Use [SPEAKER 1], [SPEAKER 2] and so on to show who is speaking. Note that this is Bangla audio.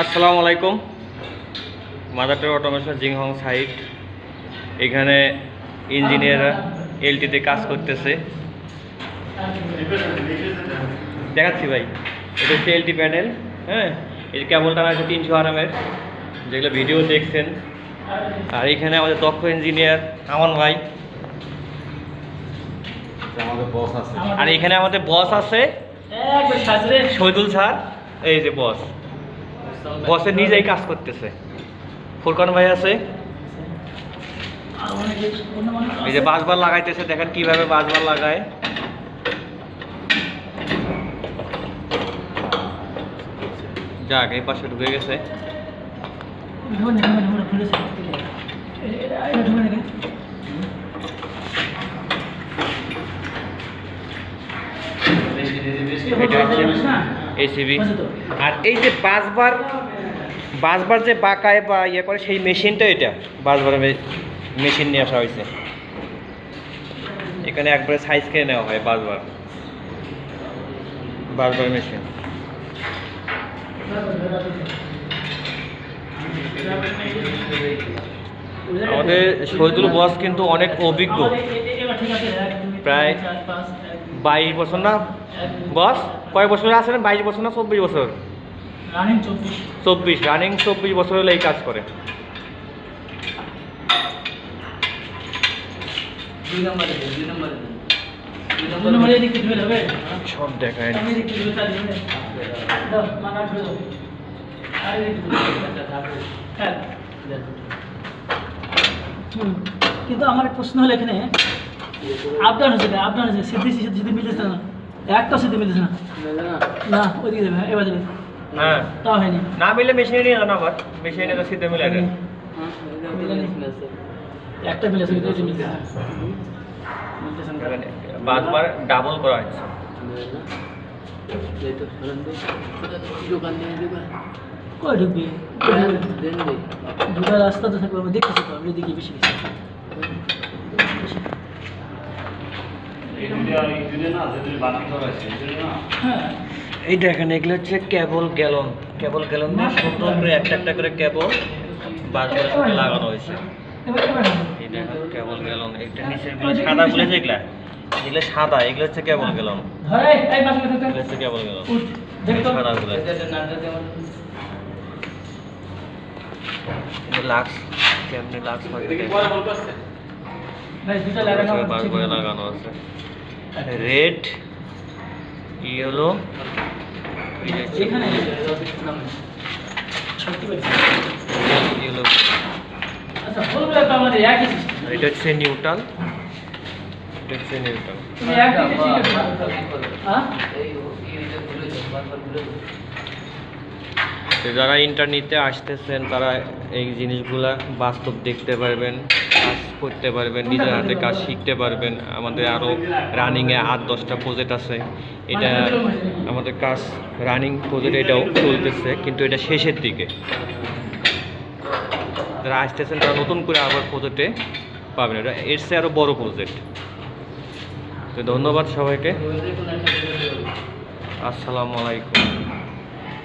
[SPEAKER 1] আসসালামু আলাইকুম। মাদারটের অটোমেশন জিংহং সাইট। এখানে ইঞ্জিনিয়াররা এলটিতে কাজ করতেছে। দেখাচ্ছি ভাই এটা হচ্ছে এলটি প্যানেল হ্যাঁ? এই কেবল টানা আছে তিনশো আরামের যেগুলো ভিডিও দেখছেন। আর এখানে আমাদের দক্ষ ইঞ্জিনিয়ার আমান ভাই।
[SPEAKER 2] আমাদের বস আছে।
[SPEAKER 1] আর এখানে আমাদের বস আছে শহীদুল স্যার। এই যে বস বসে নিজেই কাজ করতেছে। ফুরকান ভাই আছে? এই যে বাসবার লাগাইতেছে দেখেন কীভাবে বাসবার লাগায়। যাক এই পাশে ঢুকে গেছে। এটা হচ্ছে এসিবি আর এই যে বাসবার বাসবার যে বাঁকায় বা ইয়ে করে সেই মেশিনটা এটা বাসবার মেশিন নিয়ে আসা হয়েছে। এখানে একবারে সাইজ করে নেওয়া হয় বাসবার বাসবার মেশিন। আমাদের শহীদুল বস কিন্তু অনেক অভিজ্ঞ। প্রায় বাইশ বছর না? বস কয় বছর আছে? না বাইশ বছর না চব্বিশ বছর?
[SPEAKER 3] রানিং চব্বিশ।
[SPEAKER 1] রানিং চব্বিশ বছর হলে এই কাজ করে।
[SPEAKER 4] দুই নম্বরে দেন, দুই নম্বরে দেন। দুই
[SPEAKER 3] দুই
[SPEAKER 4] নম্বরে
[SPEAKER 3] নম্বরে এদিকে ধুয়ে হবে
[SPEAKER 1] সব দেখায়।
[SPEAKER 3] মানা এদিকে ধুয়ে দাও। হ্যাঁ। কিন্তু আমার প্রশ্ন হলো এখানে। আপ ডাউন হচ্ছে আপ ডাউন হচ্ছে সিদ্ধি সিদ্ধি সিদ্ধি মিলতেছে না একটা সিদ্ধি মিলতেছে না
[SPEAKER 4] না?
[SPEAKER 3] না ওইদিকে যাবে এবার যাবে
[SPEAKER 1] হ্যাঁ
[SPEAKER 3] তাও হয়নি
[SPEAKER 1] না মিলে মেশিনে নিয়ে যান আবার মেশিনে তো সিদ্ধে মিলে
[SPEAKER 4] হ্যাঁ,
[SPEAKER 3] মিলে।
[SPEAKER 4] আছে।
[SPEAKER 3] একটা মিলেছে কিন্তু ওই যে মিলতেছে।
[SPEAKER 1] বারবার ডাবল করা হচ্ছে।
[SPEAKER 3] কই ঢুকবি। ঢুকার রাস্তা তো থাকবে দেখতেছি তো আমি দেখি বেশি বেশি
[SPEAKER 1] এই দেখেন এগুলো হচ্ছে কেবল গ্যালন। কেবল গ্যালন দিয়ে সুন্দর করে একটা একটা করে কেবল বারবার সাথে লাগানো হয়েছে। এই দেখেন কেবল গ্যালন। এটা নিচের সাদা গুলো যেগুলা এগুলো? সাদা এগুলো হচ্ছে কেবল গ্যালন।
[SPEAKER 3] ধরে এই মাছ মেরে
[SPEAKER 1] এগুলো হচ্ছে কেবল লাক্স কেমনি হয়
[SPEAKER 3] লাগানো আছে,
[SPEAKER 1] রেড ইয়েলো
[SPEAKER 3] আচ্ছা।
[SPEAKER 1] এটা হচ্ছে নিউট্রাল এটা হচ্ছে নিউট্রাল
[SPEAKER 3] শিখেছো হ্যাঁ?
[SPEAKER 1] যারা ইন্টারনেটে আসতেছেন তারা এই জিনিসগুলা বাস্তব দেখতে পারবেন। করতে পারবেন, নিজের হাতে কাজ শিখতে পারবেন। আমাদের আরও রানিংয়ে আট, দশটা প্রজেক্ট আছে। এটা আমাদের কাজ রানিং প্রজেক্ট এটাও চলতেছে, কিন্তু এটা শেষের দিকে। যারা আসতেছেন, তারা নতুন করে আবার প্রজেক্টে পাবেন। এটা এর চেয়ে আরও বড় প্রজেক্ট তো ধন্যবাদ সবাইকে। আসসালামু আলাইকুম।